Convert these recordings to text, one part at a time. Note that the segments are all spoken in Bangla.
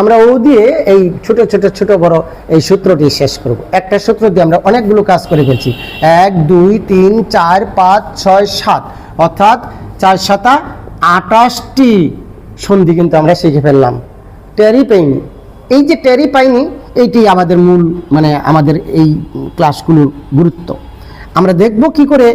আমরা ও দিয়ে এই ছোট ছোট ছোট বড় এই সূত্রটি শেষ করব। একটা সূত্র দিয়ে আমরা অনেকগুলো কাজ করে ফেলছি। এক, দুই, তিন, চার, পাঁচ, ছয়, সাত। অর্থাৎ চার সাতা আটাশটি সন্ধি কিন্তু আমরা শিখে ফেললাম। টেরি পাইনি এই যে টেরি পাইনি এইটি আমাদের মূল মানে আমাদের এই ক্লাসগুলোর গুরুত্ব। আমরা দেখব কি করে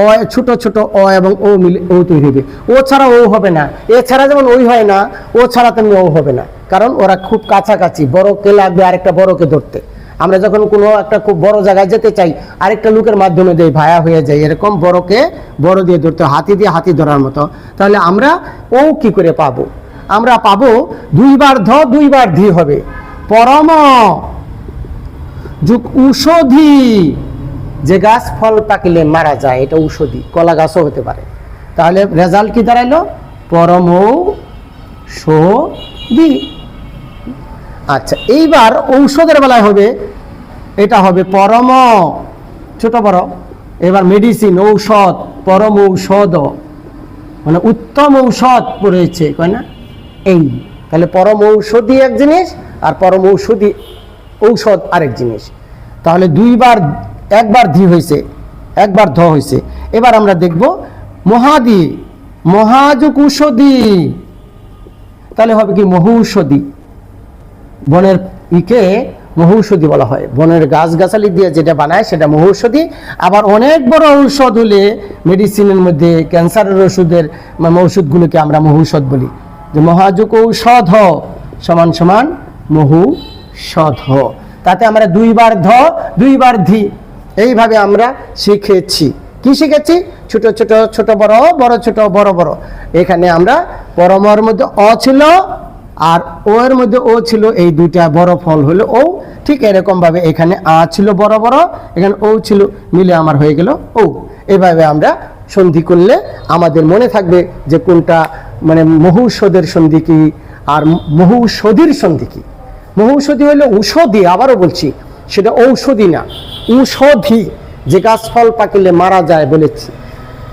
অ, ছোট ছোট অ এবং ও মিলে ও তৈরি হবে। ও ছাড়া ও হবে না। এছাড়া যেমন ওই হয় না, ও ছাড়া তেমনি ও হবে না। কারণ ওরা খুব কাছাকাছি বড়কে লাগবে আরেকটা বড়কে ধরতে। আমরা যখন কোনো একটা খুব বড় জায়গায় যেতে চাই, আরেকটা লোকের মাধ্যমে দেই, ভায়া হয়ে যায়, এরকম বড়কে বড় দিয়ে ধরতে হাতি দিয়ে হাতি ধরার মতো। তাহলে আমরা ও কি করে পাবো? আমরা পাবো, দুইবার ধ, দুইবার ধি হবে। পরম যুগ ঔষধি। যে গাছ ফল পাকিলে মারা যায়, এটা ঔষধি, কলা গাছও হতে পারে। তাহলে রেজাল্ট কি দাঁড়াইলো? পরম দি আচ্ছা এইবার ঔষধের বেলায় হবে, এটা হবে পরম, ছোট বড় এবার মেডিসিন ঔষধ, পরম ঔষধ মানে উত্তম ঔষধ পড়েছে কয় না? এই, তাহলে পরম ঔষধি এক জিনিস আর পরম ঔষধি ঔষধ আরেক জিনিস। তাহলে দুইবার, একবার ধি হয়েছে, একবার ধ হয়েছে। এবার আমরা দেখব মহাদি মহাযুক ঔষধি। তাহলে হবে কি মহৌষধি। বনের ইকে মহৌষধি বলা হয়। বনের গাছগাছালি দিয়ে যেটা বানায় সেটা মহৌষধি। আবার অনেক বড় ঔষধ হলে মেডিসিনের মধ্যে ক্যান্সারের ওষুধের ওষুধগুলোকে আমরা মহৌষধ বলি। যে মহাযুক ঔষধ, সমান সমান মহৌষধ। তাতে আমরা দুইবার ধ, দুইবার ধি। এইভাবে আমরা শিখেছি। কি শিখেছি? ছোট ছোট ছোট, বড় বড়, ছোট, বড় বড়। এখানে আমরা পরমর মধ্যে অ ছিল আর ও এর মধ্যে ও ছিল এই দুইটা বড় ফল হলো ও ঠিক এরকম ভাবে এখানে আ ছিল বড় বড়, এখানে ও ছিল মিলে আমার হয়ে গেল ও। এভাবে আমরা সন্ধি করলে আমাদের মনে থাকবে যে কোনটা মানে মহৌষধের সন্ধি কি আর মহৌষধির সন্ধি কি। মহৌষধি হলো ঔষধি, আবারও বলছি, সেটা ঔষধি না, ঔষধি, যে গাছ ফল পাকিলে মারা যায় বলেছি।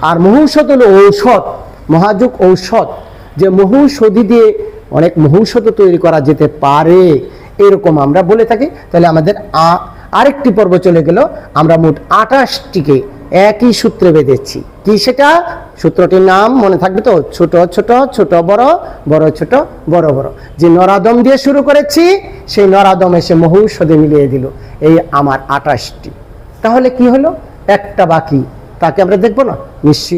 আর মহৌষধ হলো ঔষধ, মহাযুগ ঔষধ, যে মহৌষধি দিয়ে অনেক মহৌষধ তৈরি করা যেতে পারে, এরকম আমরা বলে থাকি। তাহলে আমাদের আ- আরেকটি পর্ব চলে গেল। আমরা মোট আঠাশটিকে একই সূত্রে বেঁধেছি। কি সেটা? সূত্রটির নাম মনে থাকবে তো? ছোট ছোট ছোট, বড় বড়, ছোট, বড় বড়। যে নরাদম দিয়ে শুরু করেছি, সেই নরাদম এসে মহৌষধে মিলিয়ে দিল। এই আমার আঠাশটি। তাহলে কি হলো? একটা বাকি। তাকে আমরা দেখব না? নিশ্চয়ই